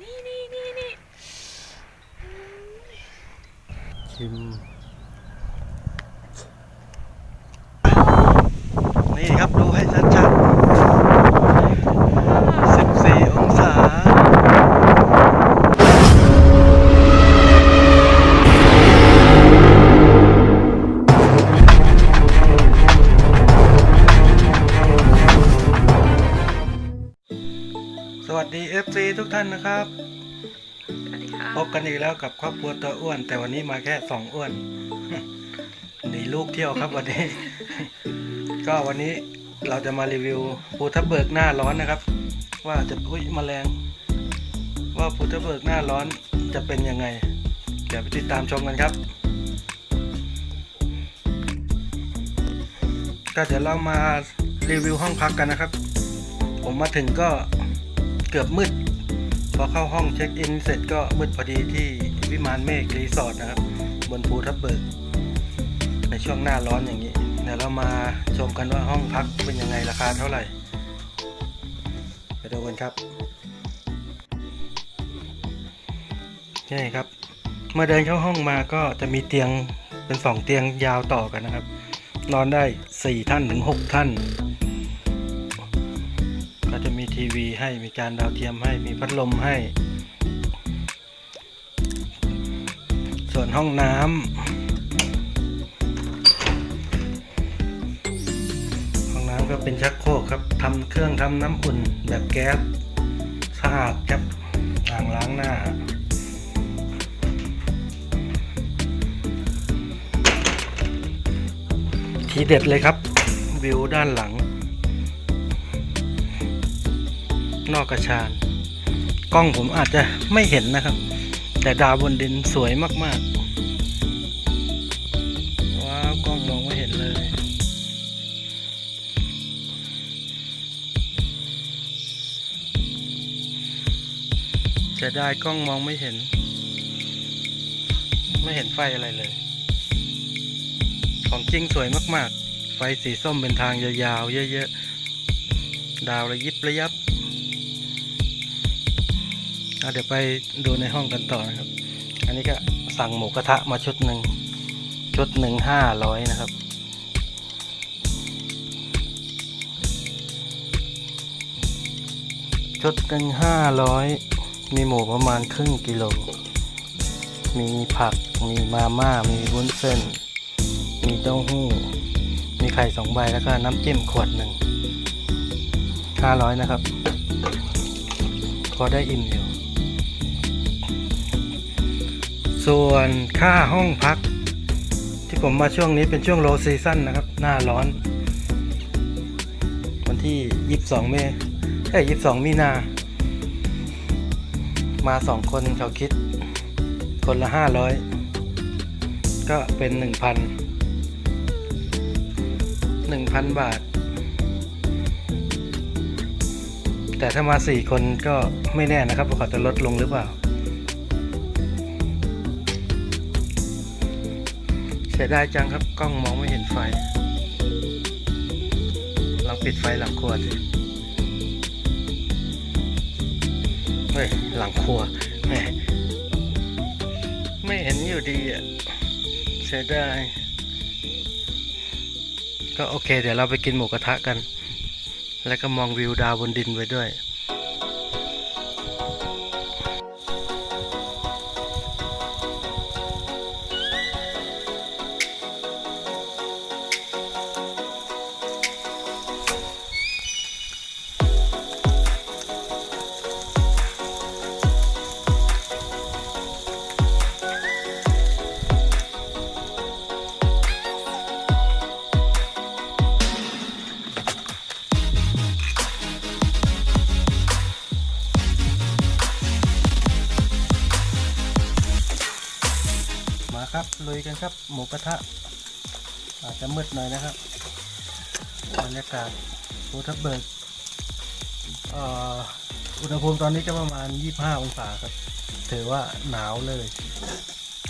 นี่นี่นี่นี่ชิมานนะครับสวัสดีค่ะพบกันอีกแล้วกับครอบครัวตัวอ้วน แต่วันนี้มาแค่สองอ้วนหนีลูกเที่ยวครับวันนี้ ก็วันนี้เราจะมารีวิวภูทับเบิกหน้าร้อนนะครับ ว่าจะอุ้ยแมลง ว่าภูทับเบิกหน้าร้อนจะเป็นยังไง เดี๋ยวไปติดตามชมกันครับ ก็เดี๋ยวเรามารีวิวห้องพักกันนะครับ ผมมาถึงก็เกือบมืดพ อเข้าห้องเช็คอินเสร็จก็มืดพอดีที่วิมานเมฆรีสอร์ทนะครับ บนภูทับเบิก ในช่วงหน้าร้อนอย่างนี้ เดี๋ยวเรามาชมกันว่าห้องพักเป็นยังไงราคาเท่าไหร่ ไปดูกันครับนี่ครับ เมื่อเดินเข้าห้องมาก็จะมีเตียงเป็นสองเตียงยาวต่อกันนะครับ นอนได้สี่ท่านถึงหกท่าน ทีวีให้มีการดาวเทียมให้มีพัดลมให้ ส่วนห้องน้ำห้องน้ำก็เป็นชักโครกครับทำเครื่องทำน้ำอุ่นแบบแก๊สสะอาดครับอ่างล้างหน้าทีเด็ดเลยครับ วิวด้านหลัง นอกกระชานกล้องผมอาจจะไม่เห็นนะครับ แต่ดาวบนดินสวยมากๆ ว้าวกล้องมองไม่เห็นเลยจะได้กล้องมองไม่เห็น ไม่เห็นไฟอะไรเลย ของจริงสวยมากๆ ไฟสีส้มเป็นทางยาวๆ เยอะๆ ดาวระยิบระยับ เดี๋ยวไปดูในห้องกันต่อนะครับ อันนี้ก็สั่งหมูกระทะมาชุดหนึ่งชุดหนึ่งห้าร้อยนะครับชุดหนึ่งห้าร้อยมีหมูประมาณครึ่งกิโล มีผัก มีมาม่า มีวุ้นเส้น มีเต้าหู้ มีไข่สองใบแล้วก็น้ำจิ้มขวดหนึ่งห้าร้อยนะครับ พอได้อิ่มอยู่ ส่วนค่าห้องพัก ที่ผมมาช่วงนี้เป็นช่วงโลซีซั่นนะครับ หน้าร้อน วันที่ 22 เมษเอ้ย22 มีนา มาสองคนเขาคิด คนละ 500 ก็เป็น 1,000 1,000 บาท แต่ถ้ามา 4 คนก็ไม่แน่นะครับว่าเขาจะลดลงหรือเปล่า สียดายจังครับกล้องมองไม่เห็นไฟลองปิดไฟหลังครัวสิเฮ้ยหลังครัวแหมไม่เห็นอยู่ดีอะเสียดายก็โอเค เดี๋ยวเราไปกินหมูกระทะกัน แล้วก็มองวิวดาวบนดินไว้ด้วย หมูกระทะ อาจจะมืดหน่อยนะครับบรรยากาศภูทับเบิกเอ่ออุณหภูมิตอนนี้ก็ประมาณ 25 องศาครับ ถือว่าหนาวเลย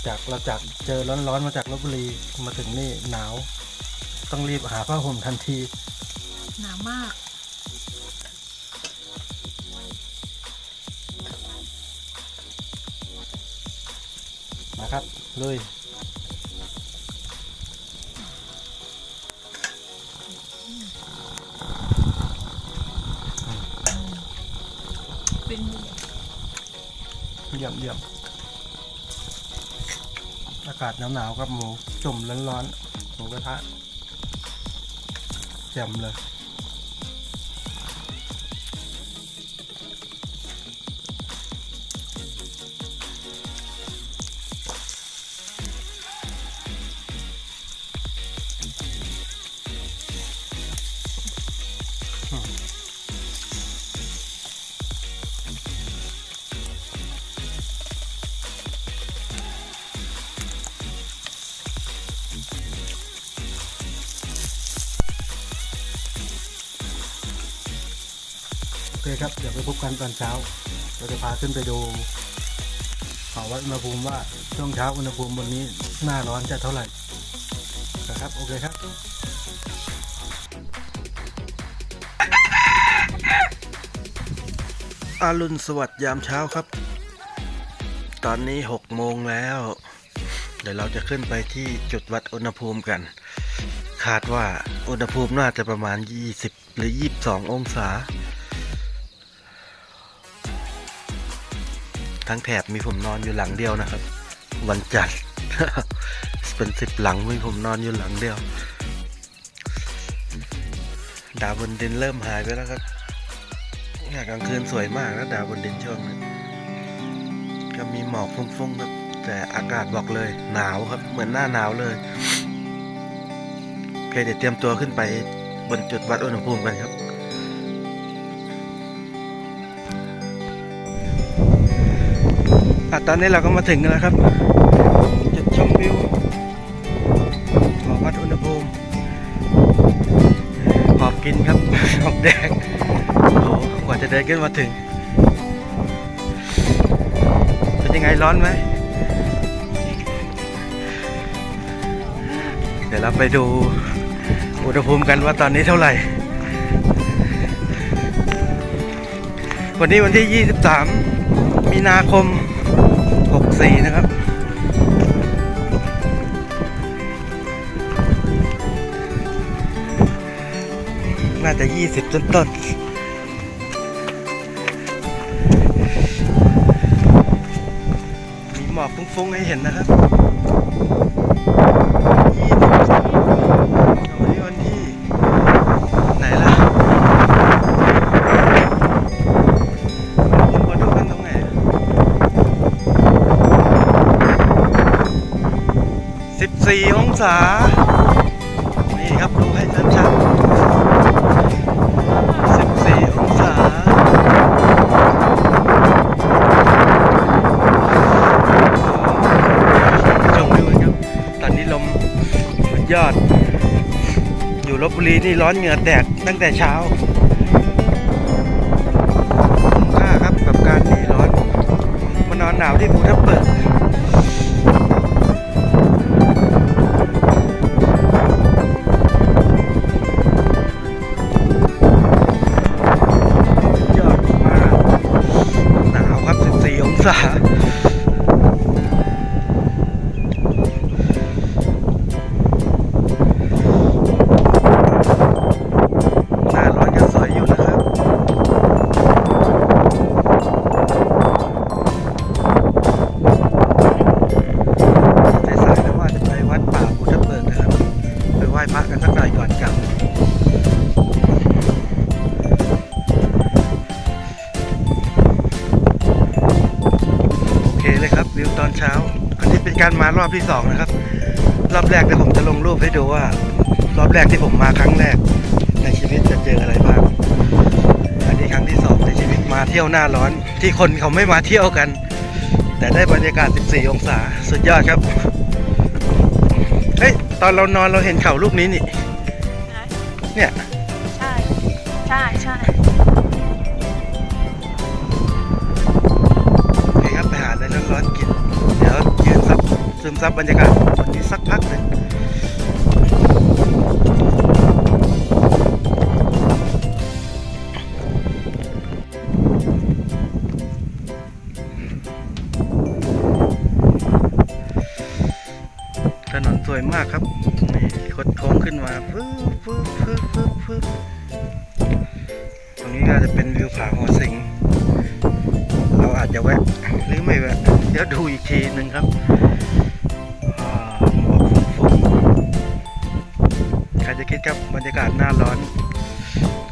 จากเราจากเจอร้อนๆมาจากลบบุรีมาถึงนี่หนาว ต้องรีบหาผ้าห่มทันที หนาวมากนะครับเลย เยี่ยมเยี่ยมอากาศหนาวๆครับหมูจุ่มร้อนๆหมูกระทะแจ่มเลย เครับเดี๋ยวไปพบกันตอนเช้า เราจะพาขึ้นไปดูขอวัดอุณหภูมิว่าช่วงเช้าอุณหภูมิบนนี้หน้าร้อนจะเท่าไหร่นะครับโอเคครับอารุณสวัสดิ์ยามเช้าครับ ตอนนี้หกโมงแล้ว เดี๋ยวเราจะขึ้นไปที่จุดวัดอุณหภูมิกัน คาดว่าอุณหภูมิน่าจะประมาณ 20 หรือ 22 องศา ทั้งแถบมีผมนอนอยู่หลังเดียวนะครับ วันจันทร์เป็นสิบหลังมีผมนอนอยู่หลังเดียว ดาวบนดินเริ่มหายไปแล้วครับเนี่ยกลางคืนสวยมากนะดาวบนดินช่วงนี้ก็มีหมอกฟุ้งๆครับแต่อากาศบอกเลย หนาวครับ เหมือนหน้าหนาวเลยโอเคเดี๋ยวเตรียมตัวขึ้นไปบนจุดวัดอุณหภูมิกันครับ อะตอนนี้เราก็มาถึงกันแล้วครับ จุดชมวิวของวัดอุณหภูมิขอบกินครับขอบแดงโอ้โหกว่าจะเดินขึ้นมาถึง เป็นยังไงร้อนไหม เดี๋ยวเราไปดูอุณหภูมิกันว่าตอนนี้เท่าไหร่ วันนี้วันที่ 23 มีนาคม 64 นะครับ น่าจะ 20 ต้นต้นมีหมอกฟุ้งๆ ให้เห็นนะครับ องศา นี่ครับดูให้ชัดๆ14 องศา ชมวิวครับ ตอนนี้ลมสุดยอด อยู่ลบบุรีนี่ร้อนเหงื่อแตกตั้งแต่เช้าคุ้มค่าครับกับการหนีร้อนมานอนหนาวที่ภูทับเบิการมารอบที่สองนะครับ รอบแรกเดี๋ยวผมจะลงรูปให้ดูว่า รอบแรกที่ผมมาครั้งแรก ในชีวิตจะเจออะไรบ้าง อันนี้ครั้งที่สองในชีวิตมาเที่ยวหน้าร้อน ที่คนเขาไม่มาเที่ยวกัน แต่ได้บรรยากาศ 14 องศา สุดยอดครับ เฮ้ย ตอนเรานอนเราเห็นเขาลูกนี้นี่ เนี่ย ซับบรรยากาศวันนี้สักพักหนึ่งวยมากครับนี่คดโค้งขึ้นมาปึ๊บปึ๊บปึ๊บปึ๊บปึ๊บตรงนี้ก็จะเป็นวิวผาหัวสิง เราอาจจะแวะ หรือไม่แวะ เดี๋ยวดูอีกทีหนึ่งครับ ยากาศหน้าร้อน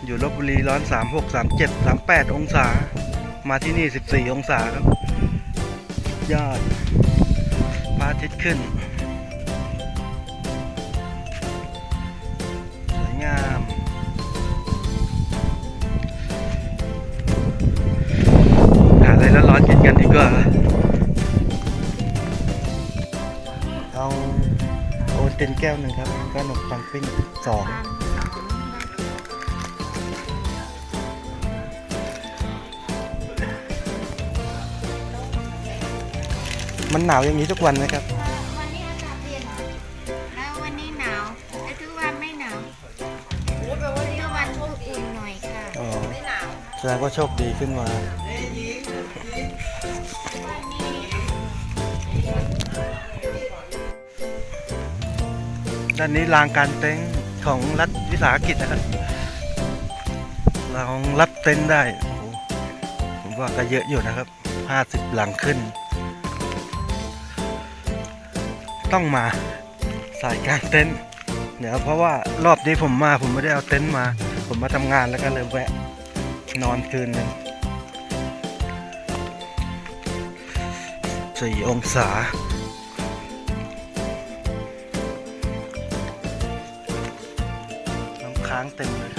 อยู่ลบบุรีร้อน 36 37 38 องศา มาที่นี่ 14 องศาครับ ยอดพระอาทิตย์ขึ้น สวยงาม หาอะไรแล้วร้อนๆกินกันดีกว่าเอาโอวัลตินแก้วหนึ่งครับขนมปังปิ้งสอง มันหนาวอย่างนี้ทุกวันไหมครับ วันนี้อากาศเปลี่ยนแล้ววันนี้หนาวแต่ทุกวันไม่หนาวทุกวันอุ่นๆหน่อยค่ะอ๋อแสดงว่าโชคดีขึ้นมาด้านนี้ลานกลารเต็นท์ของรัฐวิสาหกิจนะครับเรารับเต็นท์ได้โอ้โหผมว่าก็เยอะอยู่นะครับ 50 หลังขึ้น ต้องมาสายกลางเต็นท์เดี๋ยวเพราะว่ารอบนี้ผมมาผมไม่ได้เอาเต็นท์มา ผมมาทำงานแล้วก็เลยแวะ นอนคืนหนึ่งสี่องศาน้ำค้างเต็มเลย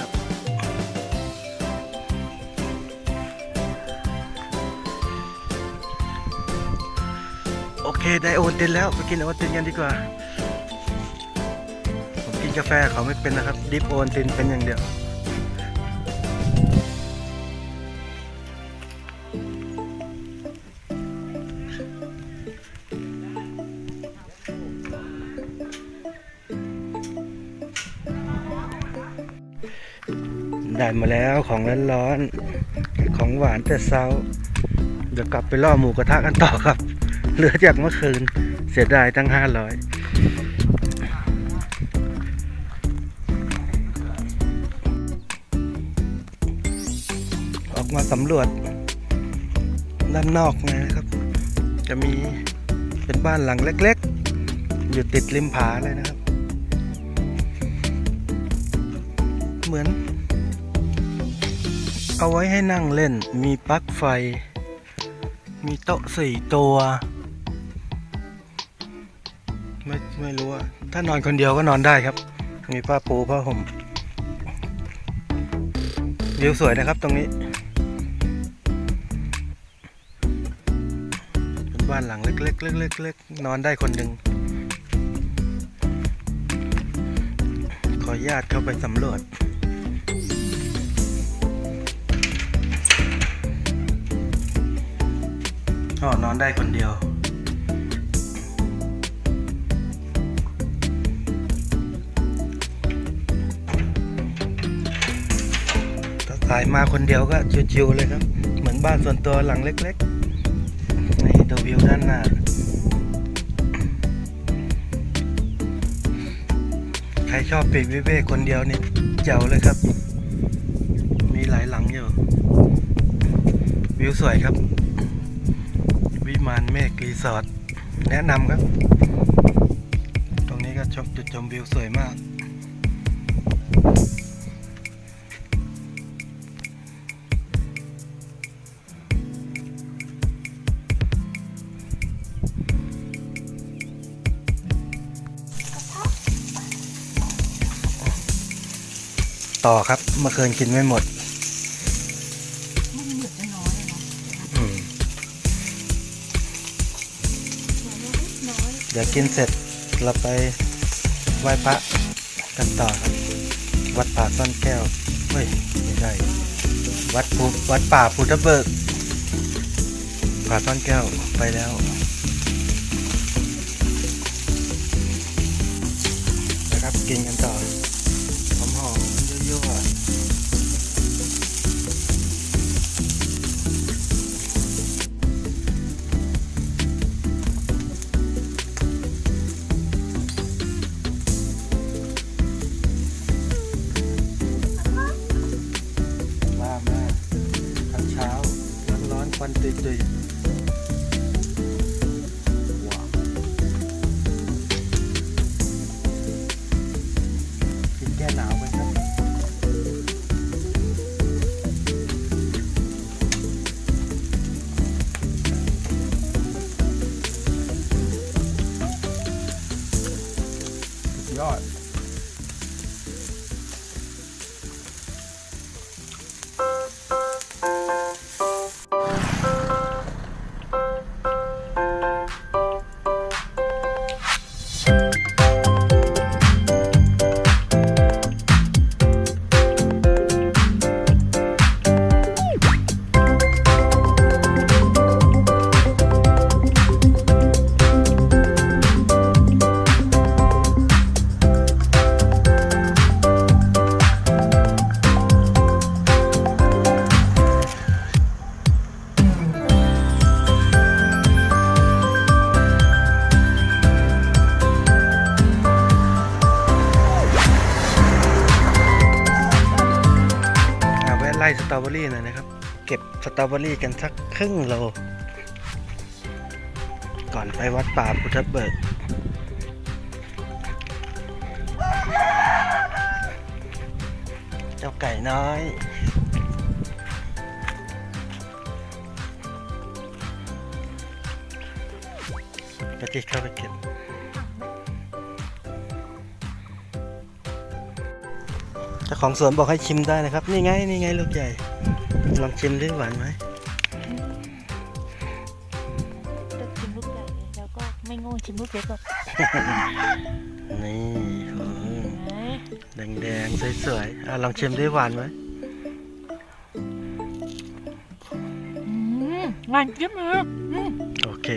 เคได้โอนตินแล้วไปกินโอนตินกันดีกว่า ผมกินกาแฟเขาไม่เป็นนะครับ ดิฟโอนตินเป็นอย่างเดียวได้มาแล้วของร้อนๆของหวานแต่เช้าเดี๋ยวกลับไปล่อหมูกระทะกันต่อครับ เหลือจากเมื่อคืน เสียดายตั้งห้าร้อยออกมาสำรวจ ด้านนอกนะครับ จะมีเป็นบ้านหลังเล็กๆ อยู่ติดริมผาเลยนะครับ เหมือน เอาไว้ให้นั่งเล่นมีปลั๊กไฟมีโต๊ะสี่ตัว ไม่รู้ว่าถ้านอนคนเดียวก็นอนได้ครับ มีผ้าปูผ้าห่มวิวสวยนะครับตรงนี้เป็นบ้านหลังเล็กๆเล็กๆเล็กๆนอนได้คนหนึ่งขอญาตเข้าไปสำรวจอ๋อนอนได้คนเดียว สายมาคนเดียวก็ชิวๆเลยครับ เหมือนบ้านส่วนตัวหลังเล็กๆนี่ตัววิวด้านหน้าใครชอบปีกวิเวกคนเดียวนี่เจ๋วเลยครับ มีหลายหลังอยู่ วิวสวยครับ วิมานเมฆรีสอร์ทแนะนำครับ ตรงนี้ก็ชมจุดชมวิวสวยมาก ต่อครับเมื่อคืนกินไม่หมดอืมเดี๋ยวกินเสร็จเราไปไหว้พระกันต่อครับ วัดป่าซ่อนแก้วเฮ้ยไม่ใช่วัดภูวัดป่าภูทะเบิกป่าซ่อนแก้วไปแล้วนะครับกินกันต่อหอมหอมๆ ยั่ สตรอเบอรี่หน่อยนะครับ เก็บสตรอเบอรี่กันสักครึ่งโล ก่อนไปวัดป่าพุทธเบิกเจ้าไก่น้อยกะทิเข้าไปเก็บ จ้าของสวนบอกให้ชิมได้นะครับ นี่ไงนี่ไงลูกใหญ่ ลองชิมดิหวานไหมจะชิมลูกใหญ่แล้วก็ไม่โง่ชิมลูกเล็กหรอกนี่โอ้โหไหนแดงๆสวยๆอะลองชิมดิหวานไหมอืมงานเยี่ยมเลยอืมโอเค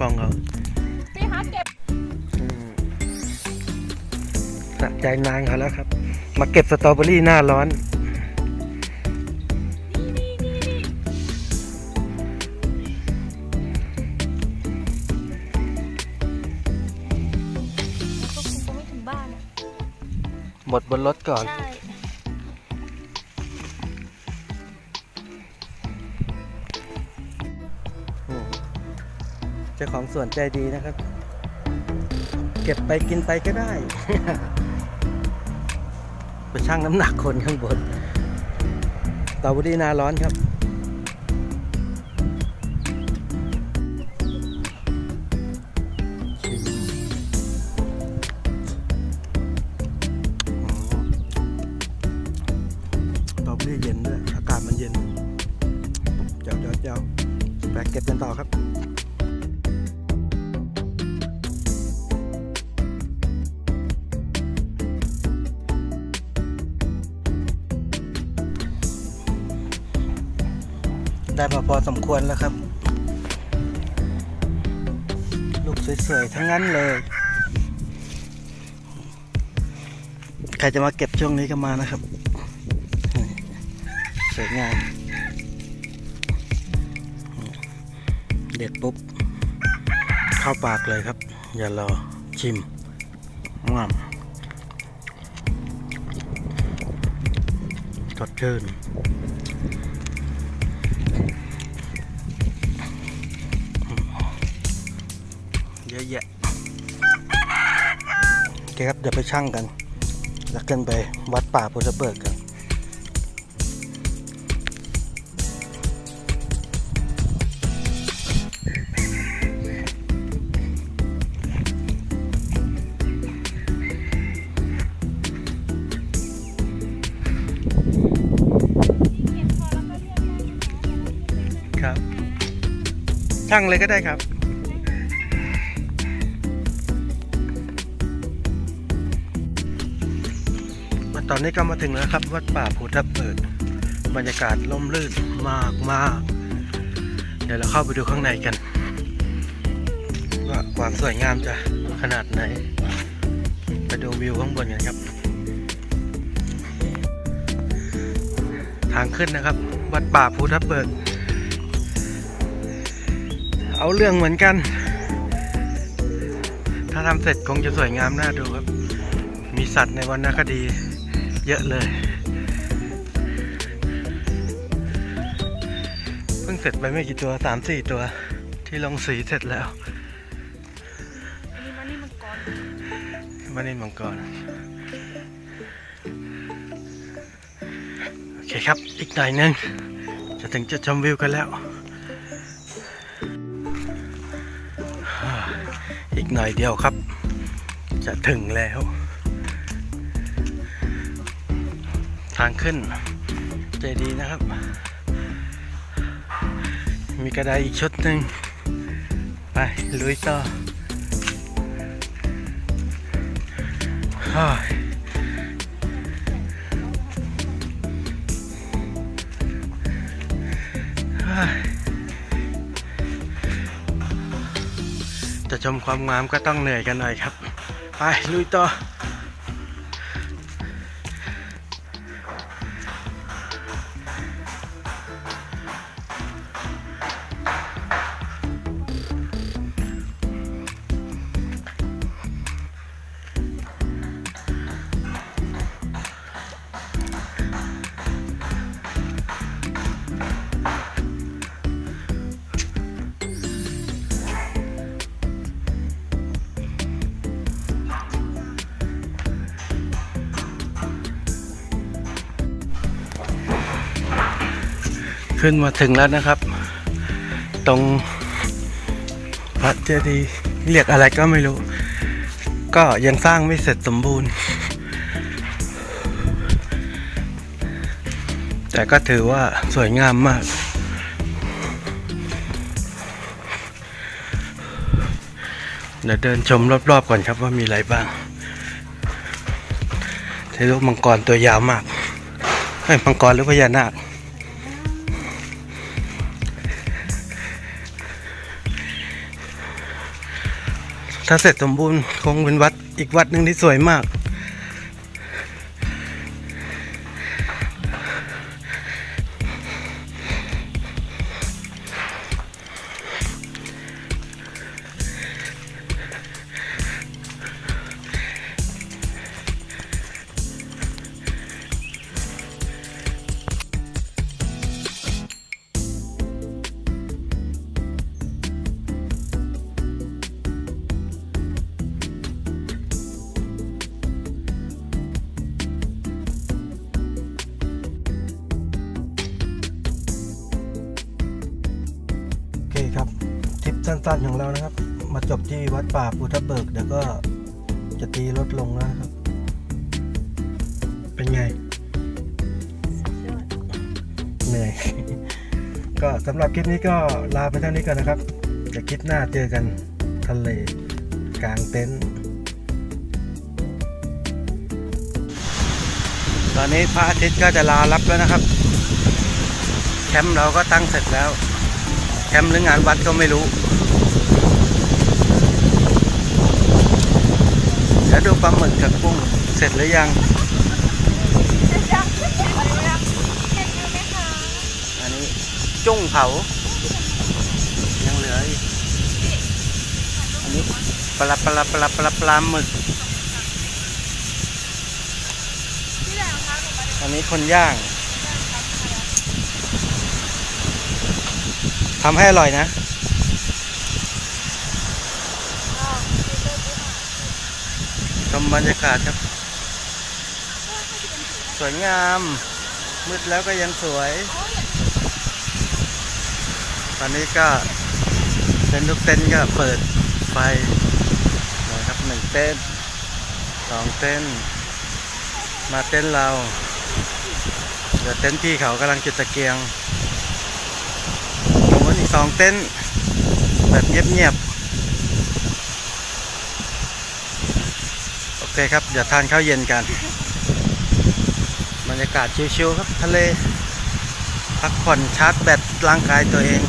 ถามเจ้าของเขาพี่ฮะเก็บอืมสะใจนางเขาแล้วครับ มาเก็บสตรอเบอรี่หน้าร้อน ก็คงจะไม่ถึงบ้านอะหมดบนรถก่อน ใช่ ของส่วนใจดีนะครับ เก็บไปกินไปก็ได้ ไปชั่งน้ำหนักคนข้างบนตรอเบอรี่หนาร้อนครับ ควรแล้วครับ ลูกสวยๆทั้งนั้นเลย ใครจะมาเก็บช่วงนี้ก็มานะครับ สวยงาม เด็ดปุ๊บ เข้าปากเลยครับ อย่ารอชิมงามสดชื่น คครับ เดี๋ยวไปชั่งกัน แล้วขึ้นไปวัดป่าพุทธเบิกกันครับชั่งเลยก็ได้ครับ ตอนนี้ก็มาถึงแล้วครับ วัดป่าภูทับเบิกบรรยากาศร่มรื่นมากมากเดี๋ยวเราเข้าไปดูข้างในกัน ว่าความสวยงามจะขนาดไหน ไปดูวิวข้างบนกันครับ ทางขึ้นนะครับ วัดป่าภูทับเบิกเอาเรื่องเหมือนกัน ถ้าทำเสร็จคงจะสวยงามน่าดูครับ มีสัตว์ในวรรณคดี เยอะเลย เพิ่งเสร็จไปไม่กี่ตัวสามสี่ตัว ที่ลงสีเสร็จแล้วมานินมังกรโอเคครับ อีกหน่อยหนึง จะถึงจะชมวิวกันแล้ว อีกหน่อยเดียวครับ จะถึงแล้ว ทางขึ้นเจดีนะครับ มีกระไดอีกชุดหนึ่งไปลุยต่อจะชมความงามก็ต้องเหนื่อยกันหน่อยครับ ไปลุยต่อ ขึ้นมาถึงแล้วนะครับ ตรงพระเจดีย์เรียกอะไรก็ไม่รู้ ก็ยังสร้างไม่เสร็จสมบูรณ์ แต่ก็ถือว่าสวยงามมากเดี๋ยวเดินชมรอบๆก่อนครับว่ามีอะไรบ้างเทลูกมังกรตัวยาวมากเฮ้ยมังกรหรือพญานาค ถ้าเสร็จสมบูรณ์คงเป็นวัดอีกวัดหนึ่งที่สวยมาก สั้นๆของเรานะครับ มาจบที่วัดป่าปูทับเบิกเดี๋ยวก็จะตีรถลงแล้วนะครับ เป็นไง เหนื่อย ก็สำหรับคลิปนี้ก็ลาไปเท่านี้ก่อนนะครับเดี๋ยวคลิปหน้าเจอกันทะเลกลางเต็นท์ตอนนี้พระอาทิตย์ก็จะลารับแล้วนะครับ แคมป์เราก็ตั้งเสร็จแล้ว แคมป์หรืองานวัดก็ไม่รู้ แล้วดูปลาหมึกกับกุ้งเสร็จหรือยัง อันนี้จุ้งเผา ยังเหลืออีก อันนี้ปลาปลาปลาปลาปลาหมึก อันนี้คนย่างทำให้อร่อยนะ มบรรยากาศครับ สวยงาม มืดแล้วก็ยังสวย ตอนนี้ก็เต็นท์ทุกเต็นท์ก็เปิดไฟนะครับหนึ่งเต้นท์สองเต้นท์มาเต้นท์เราเดี๋ยวเต็นท์พี่เขากำลังจุดตะเกียงโอ้อีกสองเต้นท์แบบเงียบๆ โอ เคครับเดี๋ยวทานข้าวเย็นกัน บรรยากาศชิวๆครับทะเล พักผ่อนชาร์จแบตร่างกายตัวเอง